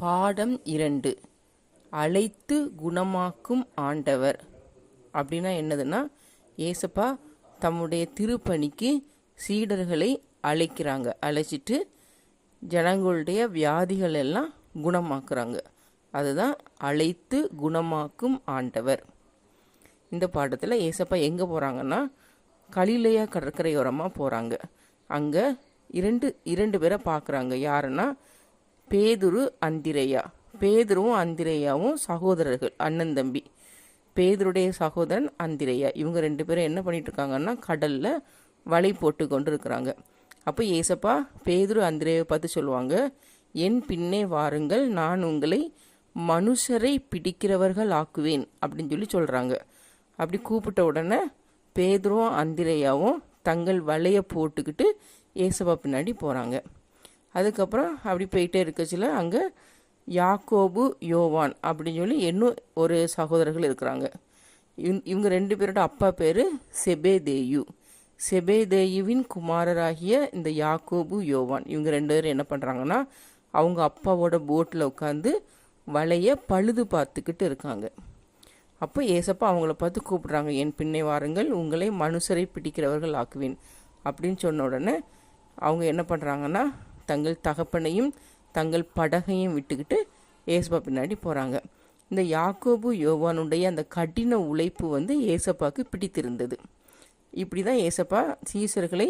பாடம் இரண்டு. அழைத்து குணமாக்கும் ஆண்டவர். அப்படின்னா என்னதுன்னா ஏசப்பா தம்முடைய திருப்பணிக்கு சீடர்களை அழைக்கிறாங்க. அழைச்சிட்டு ஜனங்களுடைய வியாதிகள் எல்லாம் குணமாக்குறாங்க. அதுதான் அழைத்து குணமாக்கும் ஆண்டவர். இந்த பாடத்தில் ஏசப்பா எங்கே போகிறாங்கன்னா கலிலையா கடற்கரையோரமாக போகிறாங்க அங்கே இரண்டு இரண்டு பேரை பார்க்குறாங்க. யாருன்னா பேதுரு அந்திரேயா. பேதுருவும் அந்திரேயாவும் சகோதரர்கள் அண்ணன் தம்பி. பேதுருடைய சகோதரன் அந்திரேயா. இவங்க ரெண்டு பேரும் என்ன பண்ணிட்டு இருக்காங்கன்னா கடலில் வலை போட்டு கொண்டு இருக்கிறாங்க அப்போ ஏசப்பா பேதுரு அந்திரேயை பார்த்து சொல்லுவாங்க என் பின்னே வாருங்கள் நான் உங்களை மனுஷரை பிடிக்கிறவர்கள் ஆக்குவேன் அப்படின்னு சொல்லி சொல்கிறாங்க அப்படி கூப்பிட்ட உடனே பேதுருவும் அந்திரேயாவும் தங்கள் வலையை போட்டுக்கிட்டு ஏசப்பா பின்னாடி போகிறாங்க அதுக்கப்புறம் அப்படி போயிட்டே இருக்கச்சில அங்கே யாக்கோபு யோவான் அப்படின்னு சொல்லி இன்னும் ஒரு சகோதரர்கள் இருக்கிறாங்க. இவங்க- இவங்க ரெண்டு பேரோட அப்பா பேர் செபேதேயு. செபேதேயுவின் குமாரராகிய இந்த யாக்கோபு யோவான் இவங்க ரெண்டு பேரும் என்ன பண்ணுறாங்கன்னா அவங்க அப்பாவோட போட்டில் உட்காந்து வலையை பழுது பார்த்துக்கிட்டு இருக்காங்க. அப்போ ஏசப்பா அவங்கள பார்த்து கூப்பிட்றாங்க என் பின்னே வாருங்கள் உங்களை மனுஷரை பிடிக்கிறவர்கள் ஆக்குவேன். அப்படின்னு சொன்ன உடனே அவங்க என்ன பண்ணுறாங்கன்னா தங்கள் தகப்பனையும் தங்கள் படகையும் விட்டுக்கிட்டு ஏசப்பா பின்னாடி போகிறாங்க இந்த யாக்கோபு யோவானுடைய அந்த கடின உழைப்பு வந்து ஏசப்பாவுக்கு பிடித்திருந்தது. இப்படி தான் ஏசப்பா சீசர்களை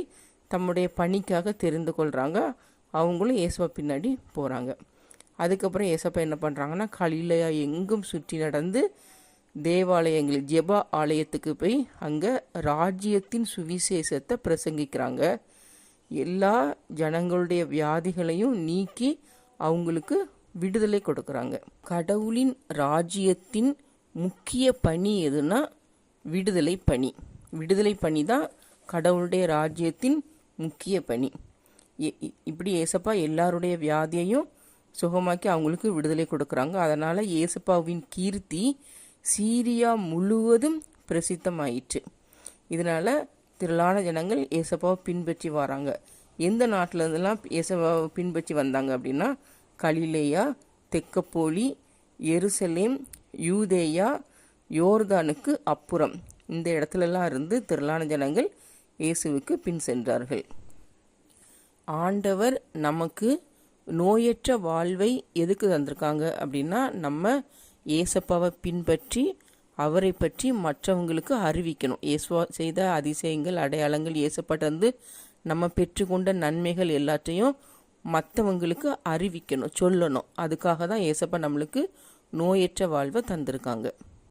தம்முடைய பணிக்காக தெரிந்து கொள்கிறாங்க அவங்களும் ஏசப்பா பின்னாடி போகிறாங்க அதுக்கப்புறம் ஏசப்பா என்ன பண்ணுறாங்கன்னா கலிலையா எங்கும் சுற்றி நடந்து தேவாலயங்களில் ஜெபா ஆலயத்துக்கு போய் அங்கே ராஜ்யத்தின் சுவிசேஷத்தை பிரசங்கிக்கிறாங்க. எல்லா ஜனங்களுடைய வியாதிகளையும் நீக்கி அவங்களுக்கு விடுதலை கொடுக்குறாங்க. கடவுளின் ராஜ்யத்தின் முக்கிய பணி எதுனா விடுதலை பணி. விடுதலை பணி தான் கடவுளுடைய ராஜ்யத்தின் முக்கிய பணி. இ- இப்படி ஏசப்பா எல்லாருடைய வியாதியையும் சுகமாக்கி அவங்களுக்கு விடுதலை கொடுக்குறாங்க. அதனால் ஏசப்பாவின் கீர்த்தி சீரியா முழுவதும் பிரசித்தமாயிற்று. இதனால் திரளான ஜனங்கள் ஏசப்பாவை பின்பற்றி வராங்க. எந்த நாட்டிலேருந்துலாம் ஏசப்பாவை பின்பற்றி வந்தாங்க அப்படின்னா கலிலேயா தெக்கப்போலி எருசலேம் யூதேயா யோர்தானுக்கு அப்புறம். இந்த இடத்துலலாம் இருந்து திரளான ஜனங்கள் இயேசுவுக்கு பின் சென்றார்கள். ஆண்டவர் நமக்கு நோயற்ற வாழ்வை எதுக்கு தந்திருக்காங்க அப்படின்னா நம்ம ஏசப்பாவை பின்பற்றி அவரை பற்றி மற்றவங்களுக்கு அறிவிக்கணும். இயேசுவா செய்த அதிசயங்கள் அடையாளங்கள் இயேசப்பட்டிருந்து நம்ம பெற்றுக்கொண்ட நன்மைகள் எல்லாத்தையும் மற்றவங்களுக்கு அறிவிக்கணும் சொல்லணும். அதுக்காக தான் ஏசப்பா நம்மளுக்கு நோயற்ற வாழ்வை தந்திருக்காங்க.